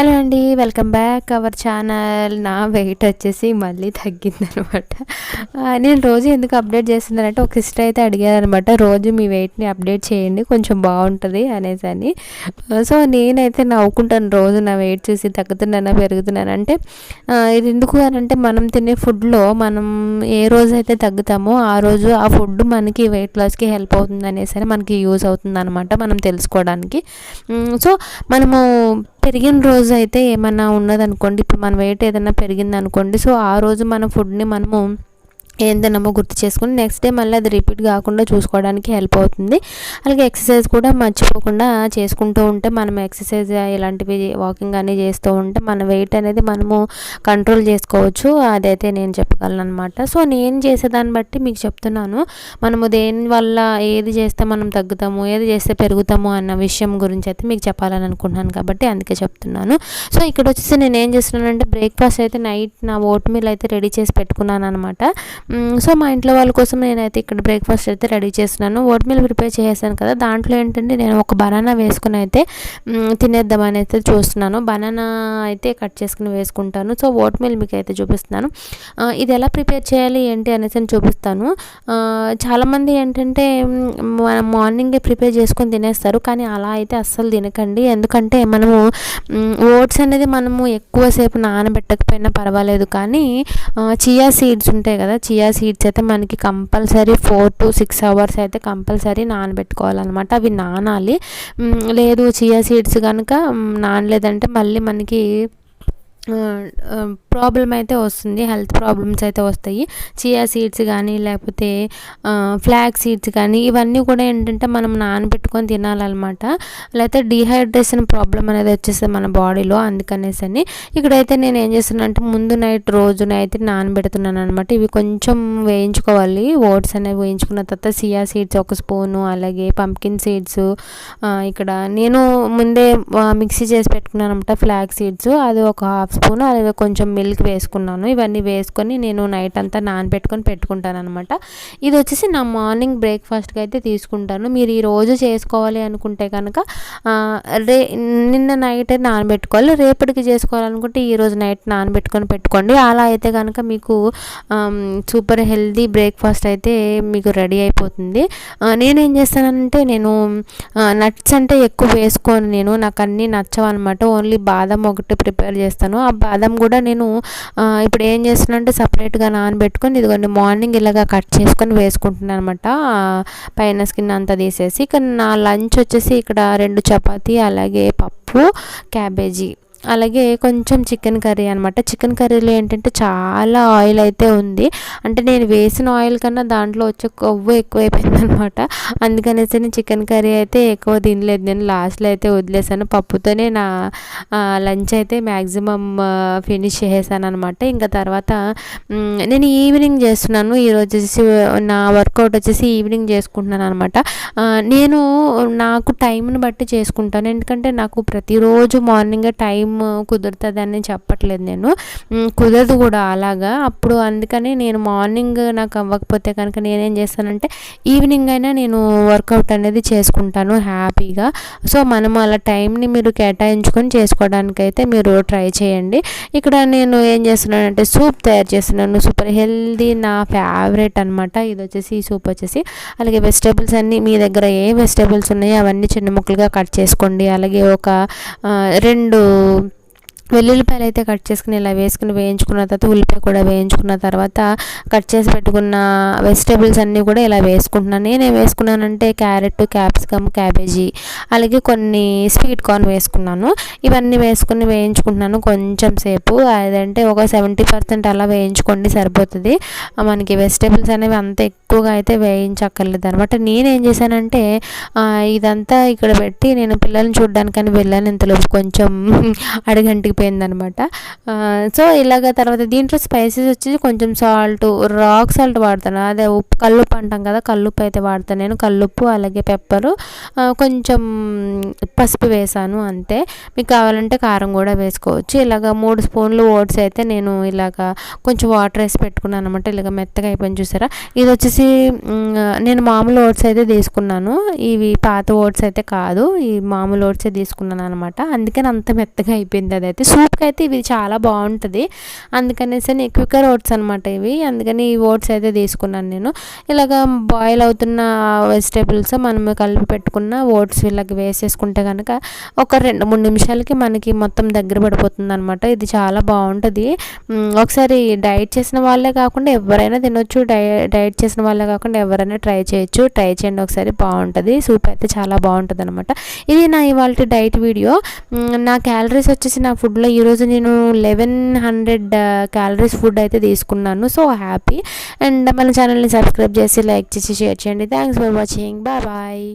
Hello అండి welcome back our channel. నా weight వచ్చేసి మళ్ళీ తగ్గిందనమాట. నేను రోజు ఎందుకు అప్డేట్ చేస్తున్నానంటే ఒక సిస్టర్ అయితే అడిగారనమాట రోజు మీ వెయిట్ని అప్డేట్ చేయండి కొంచెం బాగుంటుంది అనేసి అని. సో నేనైతే నవ్వుకుంటాను రోజు నా వెయిట్ చూసి తగ్గుతున్నానా పెరుగుతున్నాను? అంటే ఇది ఎందుకు అని అంటే మనం తినే ఫుడ్లో మనం ఏ రోజు అయితే తగ్గుతామో ఆ రోజు ఆ ఫుడ్ మనకి వెయిట్ లాస్కి హెల్ప్ అవుతుంది అనేసి మనకి యూజ్ అవుతుంది అనమాట మనం తెలుసుకోవడానికి. సో మనము పెరిగిన రోజు అయితే ఏమన్నా ఉన్నదనుకోండి. ఇప్పుడు మన వెయిట్ ఏదైనా పెరిగిందనుకోండి. సో ఆ రోజు మన ఫుడ్ని మనము ఏందనమో గుర్తు చేసుకుని నెక్స్ట్ డే మళ్ళీ అది రిపీట్ కాకుండా చూసుకోవడానికి హెల్ప్ అవుతుంది. అలాగే ఎక్సర్సైజ్ కూడా మర్చిపోకుండా చేసుకుంటూ ఉంటే మనం ఎక్సర్సైజ్ ఇలాంటివి వాకింగ్ అని చేస్తూ ఉంటే మన వెయిట్ అనేది మనము కంట్రోల్ చేసుకోవచ్చు. అదైతే నేను చెప్పగలను అనమాట సో నేను చేసేదాన్ని బట్టి మీకు చెప్తున్నాను. మనము దేని వల్ల ఏది చేస్తే మనం తగ్గుతాము ఏది చేస్తే పెరుగుతాము అన్న విషయం గురించి అయితే మీకు చెప్పాలని అనుకుంటున్నాను కాబట్టి అందుకే చెప్తున్నాను. సో ఇక్కడ వచ్చేసి నేను ఏం చేస్తున్నానంటే బ్రేక్ఫాస్ట్ అయితే నైట్ నా ఓట్ మీల్ అయితే రెడీ చేసి పెట్టుకున్నాను అనమాట సో మా ఇంట్లో వాళ్ళ కోసం నేనైతే ఇక్కడ బ్రేక్ఫాస్ట్ అయితే రెడీ చేస్తున్నాను. ఓట్ మీల్ ప్రిపేర్ చేసాను కదా. దాంట్లో ఏంటంటే నేను ఒక బనానా వేసుకుని అయితే తినేద్దామని అయితే చూస్తున్నాను. బనానా అయితే కట్ చేసుకుని వేసుకుంటాను. సో ఓట్ మీల్ మీకు అయితే చూపిస్తున్నాను ఇది ఎలా ప్రిపేర్ చేయాలి ఏంటి అనేసి చూపిస్తాను. చాలామంది ఏంటంటే మార్నింగే ప్రిపేర్ చేసుకొని తినేస్తారు. కానీ అలా అయితే అస్సలు తినకండి. ఎందుకంటే మనము ఓట్స్ అనేది మనము ఎక్కువసేపు నానబెట్టకపోయినా పర్వాలేదు. కానీ చియా సీడ్స్ ఉంటాయి కదా చియా చియా సీడ్స్ అయితే మనకి compulsory four to six hours అయితే కంపల్సరీ నానబెట్టుకోవాలన్నమాట. అవి నానాలి. లేదు చియా సీడ్స్ కనుక నానలేదంటే మళ్ళీ మనకి ప్రాబ్లం అయితే వస్తుంది హెల్త్ ప్రాబ్లమ్స్ అయితే వస్తాయి. చియా సీడ్స్ కానీ లేకపోతే ఫ్లాగ్ సీడ్స్ కానీ ఇవన్నీ కూడా ఏంటంటే మనం నానబెట్టుకొని తినాలన్నమాట. లేకపోతే డిహైడ్రేషన్ ప్రాబ్లం అనేది వచ్చేస్తుంది మన బాడీలో అందుకనేసి అని ఇక్కడైతే నేను ఏం చేస్తున్నానంటే ముందు నైట్ రోజున అయితే నానబెడుతున్నాను అనమాట ఇవి కొంచెం వేయించుకోవాలి. ఓట్స్ అనేవి వేయించుకున్న తర్వాత సియా సీడ్స్ ఒక స్పూను అలాగే పంకిన్ సీడ్స్ ఇక్కడ నేను ముందే మిక్సీ చేసి పెట్టుకున్నాను అనమాట ఫ్లాగ్ సీడ్స్ అది ఒక హాఫ్ స్పూన్ అలాగే కొంచెం మిల్క్ వేసుకున్నాను. ఇవన్నీ వేసుకొని నేను నైట్ అంతా నానబెట్టుకొని పెట్టుకుంటాను అనమాట ఇది వచ్చేసి నా మార్నింగ్ బ్రేక్ఫాస్ట్కి అయితే తీసుకుంటాను. మీరు ఈ రోజు చేసుకోవాలి అనుకుంటే కనుక రే నిన్న నైట్ నానబెట్టుకోవాలి. రేపటికి చేసుకోవాలనుకుంటే ఈరోజు నైట్ నానబెట్టుకొని పెట్టుకోండి. అలా అయితే కనుక మీకు సూపర్ హెల్దీ బ్రేక్ఫాస్ట్ అయితే మీకు రెడీ అయిపోతుంది. నేనేం చేస్తానంటే నేను నట్స్ అంటే ఎక్కువ వేసుకోను నేను. నాకు అన్నీ నచ్చవన్నమాట. ఓన్లీ బాదం ఒకటి ప్రిపేర్ చేస్తాను. ఆ బాదం కూడా నేను ఇప్పుడు ఏం చేస్తున్నా అంటే సపరేట్గా నానబెట్టుకొని ఇదిగోండి మార్నింగ్ ఇలాగా కట్ చేసుకొని వేసుకుంటున్నాను అనమాట పైన స్కిన్ అంతా తీసేసి ఇక నా లంచ్ వచ్చేసి ఇక్కడ రెండు చపాతీ అలాగే పప్పు క్యాబేజీ. అలాగే కొంచెం చికెన్ కర్రీ అనమాట చికెన్ కర్రీలో ఏంటంటే చాలా ఆయిల్ అయితే ఉంది. అంటే నేను వేసిన ఆయిల్ కన్నా దాంట్లో వచ్చే కొవ్వు ఎక్కువైపోయింది అనమాట అందుకనేసి నేను చికెన్ కర్రీ అయితే ఎక్కువ తినలేదు. నేను లాస్ట్లో అయితే వదిలేసాను. పప్పుతోనే నా లంచ్ అయితే మ్యాక్సిమం ఫినిష్ చేసేసాను అనమాట ఇంకా తర్వాత నేను ఈవినింగ్ చేస్తున్నాను. ఈరోజు వచ్చేసి నా వర్కౌట్ వచ్చేసి ఈవినింగ్ చేసుకుంటున్నాను అనమాట నేను నాకు టైంని బట్టి చేసుకుంటాను. ఎందుకంటే నాకు ప్రతిరోజు మార్నింగ్ టైం కుదురుతుంది అని చెప్పట్లేదు నేను. కుదరదు కూడా అలాగా. అప్పుడు అందుకని నేను మార్నింగ్ నాకు అవ్వకపోతే కనుక నేనేం చేస్తానంటే ఈవినింగ్ అయినా నేను వర్కౌట్ అనేది చేసుకుంటాను హ్యాపీగా. సో మనం అలా టైంని మీరు కేటాయించుకొని చేసుకోవడానికైతే మీరు ట్రై చేయండి. ఇక్కడ నేను ఏం చేస్తున్నానంటే సూప్ తయారు చేస్తున్నాను. సూపర్ హెల్దీ నా ఫేవరెట్ అనమాట ఇది వచ్చేసి ఈ సూప్ వచ్చేసి. అలాగే వెజిటేబుల్స్ అన్నీ మీ దగ్గర ఏ వెజిటేబుల్స్ ఉన్నాయో అవన్నీ చిన్న ముక్కలుగా కట్ చేసుకోండి. అలాగే ఒక రెండు వెల్లుల్లిపాయలు అయితే కట్ చేసుకుని ఇలా వేసుకుని వేయించుకున్న తర్వాత ఉల్లిపాయ కూడా వేయించుకున్న తర్వాత కట్ చేసి పెట్టుకున్న వెజిటేబుల్స్ అన్నీ కూడా ఇలా వేసుకుంటున్నాను. నేనేం వేసుకున్నానంటే క్యారెట్ క్యాప్సికమ్ క్యాబేజీ అలాగే కొన్ని స్వీట్ కార్న్ వేసుకున్నాను. ఇవన్నీ వేసుకుని వేయించుకుంటున్నాను కొంచెం సేపు. అదంటే ఒక సెవెంటీ పర్సెంట్ అలా వేయించుకోండి సరిపోతుంది. మనకి వెజిటేబుల్స్ అనేవి అంత ఎక్కువగా అయితే వేయించక్కర్లేదు అనమాట నేనేం చేశానంటే ఇదంతా ఇక్కడ పెట్టి నేను పిల్లల్ని చూడడానికని వెళ్ళాను ఇంతలోపు. కొంచెం అడిగంటికి అయిపోయిందనమాట. సో ఇలాగ తర్వాత దీంట్లో స్పైసెస్ వచ్చి కొంచెం సాల్ట్ రాక్ సాల్ట్ వాడతాను. అదే ఉప్పు కల్లుప్పు అంటాం కదా కల్లుప్పు అయితే వాడతాను నేను. కల్లుప్పు అలాగే పెప్పరు కొంచెం పసుపు వేసాను అంతే. మీకు కావాలంటే కారం కూడా వేసుకోవచ్చు. ఇలాగ మూడు స్పూన్లు ఓట్స్ అయితే నేను ఇలాగ కొంచెం వాటర్ వేసి పెట్టుకున్నాను అనమాట. ఇలాగ మెత్తగా అయిపోయింది చూసారా? ఇది వచ్చేసి నేను మామూలు ఓట్స్ అయితే తీసుకున్నాను. ఇవి పాత ఓట్స్ అయితే కాదు. ఈ మామూలు ఓట్స్ తీసుకున్నాను అనమాట. అందుకని అంత మెత్తగా అయిపోయింది అదైతే. సూప్కి అయితే ఇవి చాలా బాగుంటుంది అందుకనేసి నేను క్వికర్ ఓట్స్ అనమాట ఇవి. అందుకని ఈ ఓట్స్ అయితే తీసుకున్నాను నేను. ఇలాగ బాయిల్ అవుతున్న వెజిటేబుల్స్ మనం కలిపి పెట్టుకున్న ఓట్స్ ఇలాగ వేసేసుకుంటే కనుక ఒక రెండు మూడు నిమిషాలకి మనకి మొత్తం దగ్గర పడిపోతుంది అనమాట ఇది చాలా బాగుంటుంది ఒకసారి డైట్ చేసిన వాళ్ళే కాకుండా ఎవరైనా తినొచ్చు. డై డైట్ చేసిన వాళ్ళే కాకుండా ఎవరైనా ట్రై చేయొచ్చు. ట్రై చేయండి ఒకసారి. బాగుంటుంది సూప్ అయితే చాలా బాగుంటుంది అనమాట ఇది నా ఇవాళ డైట్ వీడియో. నా క్యాలరీస్ వచ్చేసి నా ఫుడ్ ఫుడ్లో ఈరోజు నేను లెవెన్ హండ్రెడ్ క్యాలరీస్ ఫుడ్ అయితే తీసుకున్నాను. So happy. అండ్ మన ఛానల్ని సబ్స్క్రైబ్ చేసి లైక్ చేసి షేర్ చేయండి. Thanks for watching. Bye bye.